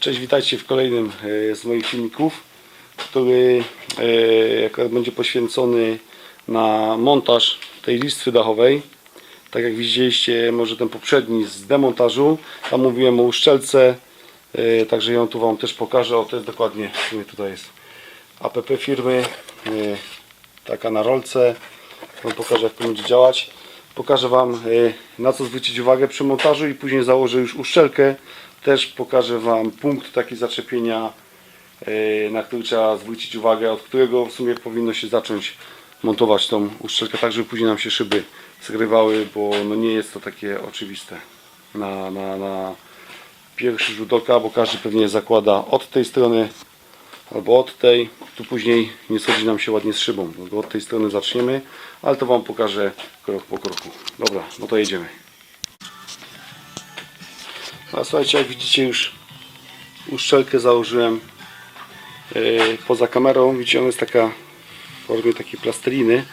Cześć, witajcie w kolejnym e, z moich filmików, który e, będzie poświęcony na montaż tej listwy dachowej. Tak jak widzieliście, może ten poprzedni z demontażu, tam mówiłem o uszczelce, e, także ją tu Wam też pokażę. O, to jest dokładnie, tutaj jest APP firmy, taka na rolce. Wam pokażę jak to będzie działać. Pokażę Wam na co zwrócić uwagę przy montażu i później założę już uszczelkę. Też pokażę Wam punkt taki zaczepienia, e, na który trzeba zwrócić uwagę, od którego w sumie powinno się zacząć montować tą uszczelkę, tak żeby później nam się szyby zgrywały, bo no nie jest to takie oczywiste na, na, na pierwszy rzut oka, bo każdy pewnie zakłada od tej strony albo od tej, tu później nie schodzi nam się ładnie z szybą, dlatego od tej strony zaczniemy, ale to Wam pokażę krok po kroku. Dobra, no to jedziemy. A słuchajcie, jak widzicie już uszczelkę założyłem yy, poza kamerą. Widzicie, ona jest taka w formie takiej plasteliny.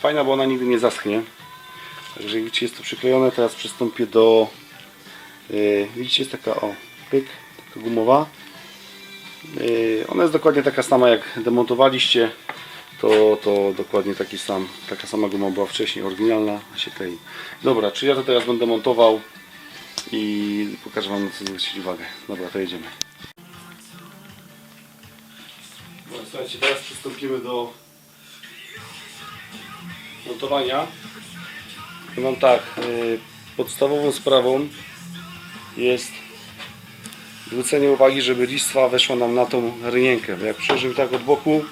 Fajna, bo ona nigdy nie zaschnie. Także jak widzicie, jest to przyklejone. Teraz przystąpię do... Yy, widzicie, jest taka o, pyk, taka gumowa. Yy, ona jest dokładnie taka sama jak demontowaliście. To, to dokładnie taki sam, taka sama guma była wcześniej, oryginalna. Się tej. Dobra, czy ja to teraz będę montował i pokażę Wam na co zwrócić uwagę. Dobra, to jedziemy. No, słuchajcie, teraz przystąpimy do montowania. I mam tak, yy, podstawową sprawą jest zwrócenie uwagi, żeby listwa weszła nam na tą rynienkę, jak przeżył tak od boku,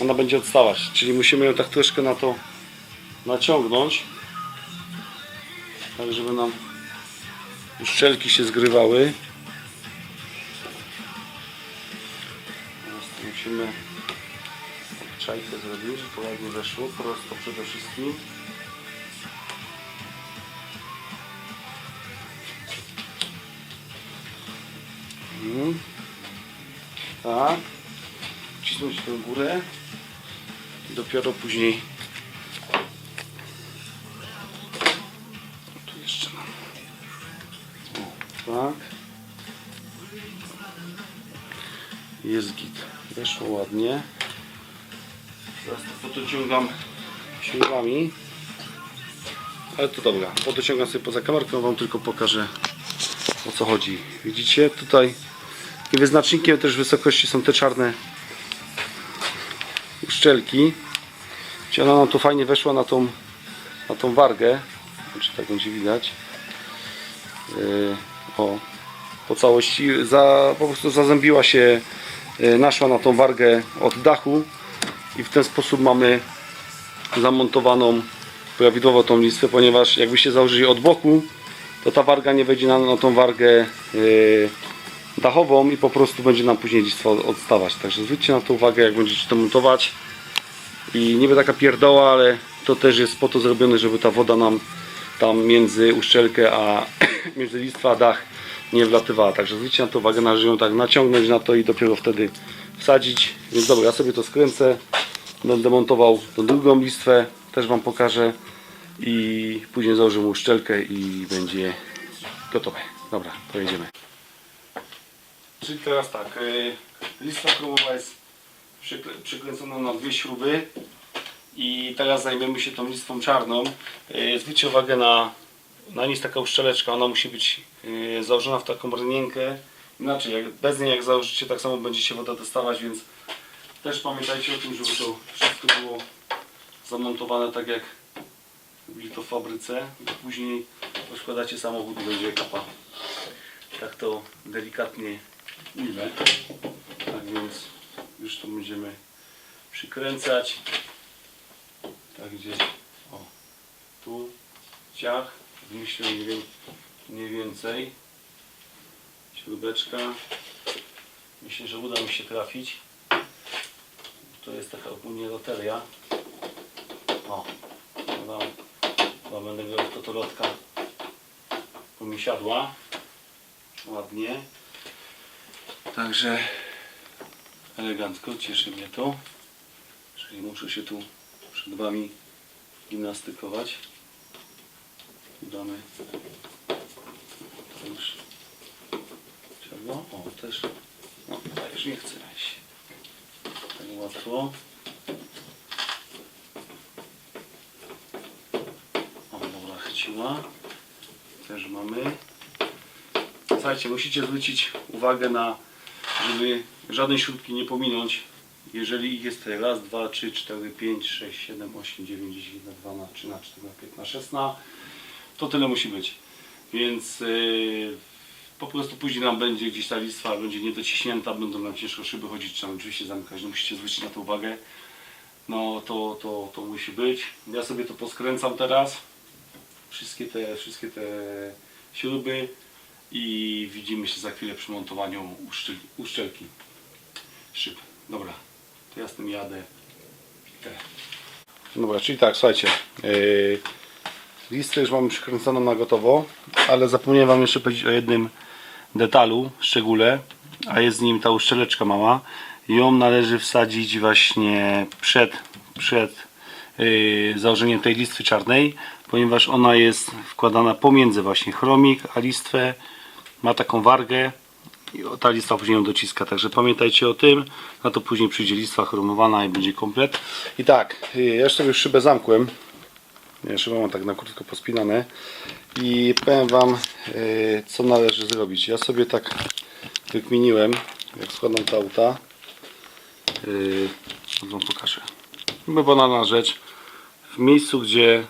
ona będzie odstawać, czyli musimy ją tak troszkę na to naciągnąć, tak żeby nam uszczelki się zgrywały. Teraz musimy czajkę zrobić, żeby to ładnie weszło, prosto przede wszystkim. Mhm. Tak. Wcisnąć tę górę dopiero później tak. Jest git. Weszło ładnie. Teraz to podociągam śrubami. Ale to dobra. Podociągam sobie poza kamerką, wam tylko pokażę o co chodzi. Widzicie tutaj i wyznacznikiem też wysokości są te czarne uszczelki. Gdzie ona nam tu fajnie weszła na tą, na tą wargę. Czy tak będzie widać. Yy, o, po całości za, po prostu zazębiła się yy, naszła na tą wargę od dachu i w ten sposób mamy zamontowaną prawidłowo tą listwę, ponieważ jakbyście założyli od boku to ta warga nie wejdzie na tą wargę yy, dachową i po prostu będzie nam później listwa odstawać. Także zwróćcie na to uwagę jak będziecie to montować. I niby taka pierdoła, ale to też jest po to zrobione, żeby ta woda nam tam między uszczelkę a między listwa a dach nie wlatywała. Także zwróćcie na to uwagę, należy ją tak naciągnąć na to i dopiero wtedy wsadzić. Więc dobra, ja sobie to skręcę. Będę montował tą drugą listwę, też Wam pokażę i później założymy uszczelkę i będzie gotowe. Dobra, to jedziemy. Czyli teraz tak, yy, listwa chromowa jest przykręcona na dwie śruby i teraz zajmiemy się tą listwą czarną. Yy, Zwróćcie uwagę na, na jest taka uszczeleczka, ona musi być yy, założona w taką rynienkę. Inaczej, jak, bez niej jak założycie, tak samo będzie się woda dostawać, więc też pamiętajcie o tym, żeby to wszystko było zamontowane tak jak robili to w fabryce. Później rozkładacie samochód i będzie kapa. Tak to delikatnie ujmę. Tak więc już to będziemy przykręcać. Tak gdzie? O. Tu. Ciach. Myślę mniej więcej. Śrubeczka. Myślę, że uda mi się trafić. To jest taka ogólnie loteria. O. No, chyba będę grał w totolotka bo mi siadła. Ładnie. Także elegancko, cieszy mnie to. Czyli muszę się tu przed Wami gimnastykować. Damy już. O, też. No, to już nie chcę iść. Tak łatwo. O, dobra, chyciła. Też mamy. Słuchajcie, musicie zwrócić uwagę na, żeby żadnej śrubki nie pominąć. Jeżeli ich jest raz, dwa, trzy, cztery, pięć, sześć, siedem, osiem, dziewięć, dziesięć, na dwa, na trzy, na cztery, na pięć, na szesna, to tyle musi być. Więc yy, po prostu później nam będzie gdzieś ta listwa będzie niedociśnięta, będą nam ciężko szyby chodzić, trzeba oczywiście zamykać, no musicie zwrócić na to uwagę. No to, to, to musi być. Ja sobie to poskręcam teraz. Wszystkie te, wszystkie te śruby i widzimy się za chwilę przy montowaniu uszczel, uszczelki szyb. Dobra, to ja z tym jadę. Te. Dobra, czyli tak, słuchajcie. Yy, listę już mamy przykręconą na gotowo, ale zapomniałem Wam jeszcze powiedzieć o jednym detalu, szczególe, a jest z nim ta uszczeleczka mała. Ją należy wsadzić właśnie przed, przed yy, założeniem tej listwy czarnej, ponieważ ona jest wkładana pomiędzy właśnie chromik a listwę. Ma taką wargę i ta listwa później ją dociska, także pamiętajcie o tym. Na to później przyjdzie listwa chromowana i będzie komplet. I tak, yy, ja sobie już szybę zamkłem. Nie, szybę mam tak na krótko pospinane. I powiem Wam, yy, co należy zrobić. Ja sobie tak wykminiłem, jak składam te auta. Yy, Wam pokażę. By banalna rzecz. W miejscu, gdzie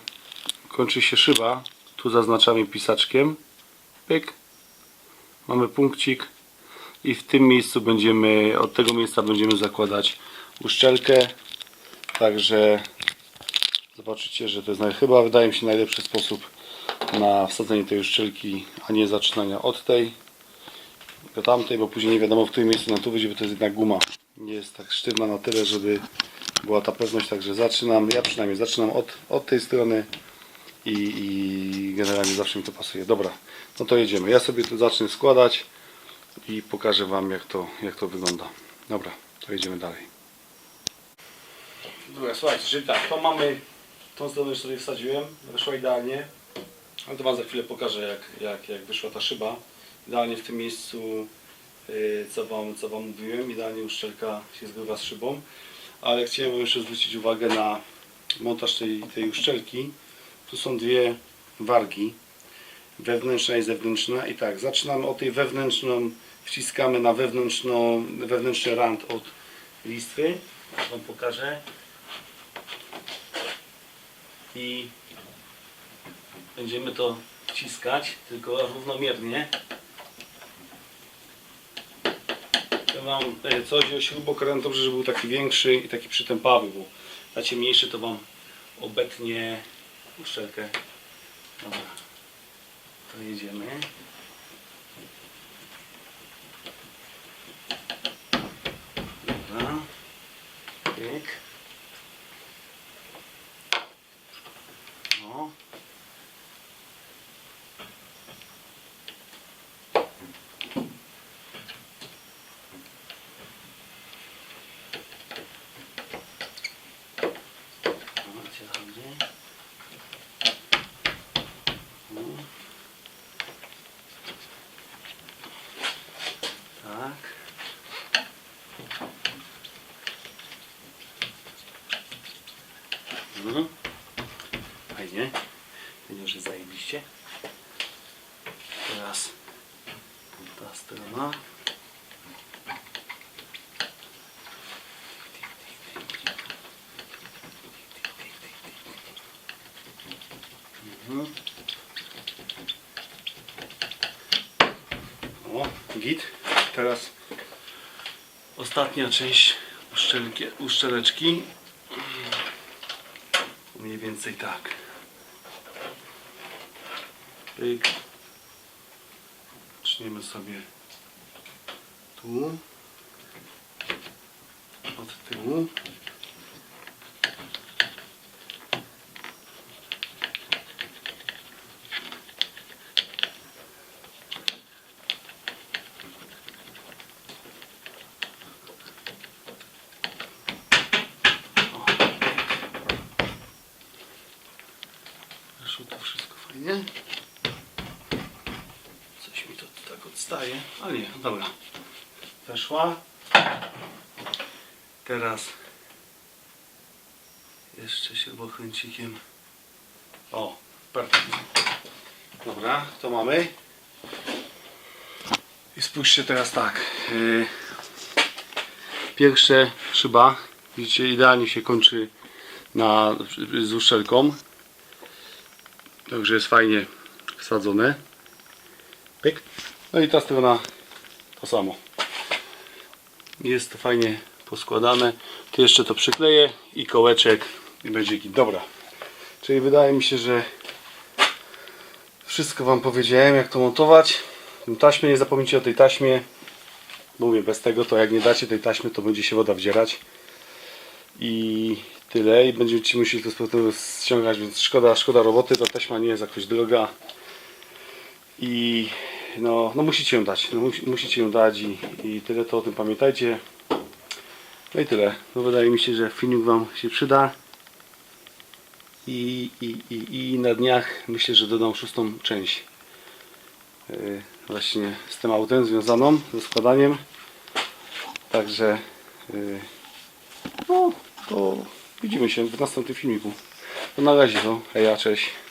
kończy się szyba, tu zaznaczamy pisaczkiem. Pyk. Mamy punkcik. I w tym miejscu będziemy, od tego miejsca będziemy zakładać uszczelkę. Także zobaczycie, że to jest chyba wydaje mi się najlepszy sposób na wsadzenie tej uszczelki, a nie zaczynania od tej do tamtej, bo później nie wiadomo w którym miejscu na tu wyjdzie, bo to jest jednak guma. Nie jest tak sztywna na tyle, żeby była ta pewność, także zaczynam, ja przynajmniej zaczynam od, od tej strony i, i generalnie zawsze mi to pasuje. Dobra, no to jedziemy. Ja sobie tu zacznę składać i pokażę Wam jak to, jak to wygląda. Dobra, to jedziemy dalej. Dobra, słuchajcie, czyli tak, to mamy, tą stronę już sobie wsadziłem, wyszła idealnie, ale to Wam za chwilę pokażę jak, jak, jak wyszła ta szyba. Idealnie w tym miejscu, yy, co, wam, co Wam mówiłem, idealnie uszczelka się zgrywa z szybą, ale chciałem jeszcze zwrócić uwagę na montaż tej, tej uszczelki. Tu są dwie wargi, wewnętrzna i zewnętrzna i tak, zaczynamy od tej wewnętrzną, wciskamy na wewnętrzną, wewnętrzny rand od listwy, Wam pokażę i będziemy to wciskać, tylko równomiernie. Ja mam e, coś o śrubokrętom, żeby był taki większy i taki przytępawy, bo dacie mniejszy to Wam obetnie uszczelkę. Dobra, to jedziemy. Dobra. No. No, gdzie chodzi? No. Tak. Mhm. Fajnie. Będzie, że zajebiście. Teraz ta strona. Mhm. O, git. Teraz ostatnia część uszczelki, uszczeleczki. Mniej więcej tak. Zaczniemy sobie tu. Od tyłu. O, pyk. Wyszło to wszystko fajnie. Coś mi to tak odstaje, ale nie, dobra. Weszła. Teraz jeszcze śrubokręcikiem. O, perfekt. Dobra, to mamy. I spójrzcie teraz tak. Yy, pierwsze szyba, widzicie, idealnie się kończy na, z uszczelką. Także jest fajnie wsadzone. Pyk. No i ta strona to samo. Jest to fajnie poskładane. Tu jeszcze to przykleję i kołeczek i będzie git. Dobra. Czyli wydaje mi się, że wszystko Wam powiedziałem jak to montować. Taśmę nie zapomnijcie o tej taśmie. Mówię, bez tego to jak nie dacie tej taśmy to będzie się woda wdzierać. I tyle. I będziecie musieli to z powrotem ściągać, więc szkoda, szkoda roboty. Ta taśma nie jest jakoś droga. I no, no musicie ją dać. No, musi, musicie ją dać i, i tyle to o tym pamiętajcie. No i tyle. No, wydaje mi się, że filmik Wam się przyda. I, i, i, I na dniach myślę, że dodam szóstą część. Yy, właśnie z tym autem związaną, ze składaniem. Także yy, no, to widzimy się w następnym filmiku. To na razie, no. Heja, cześć.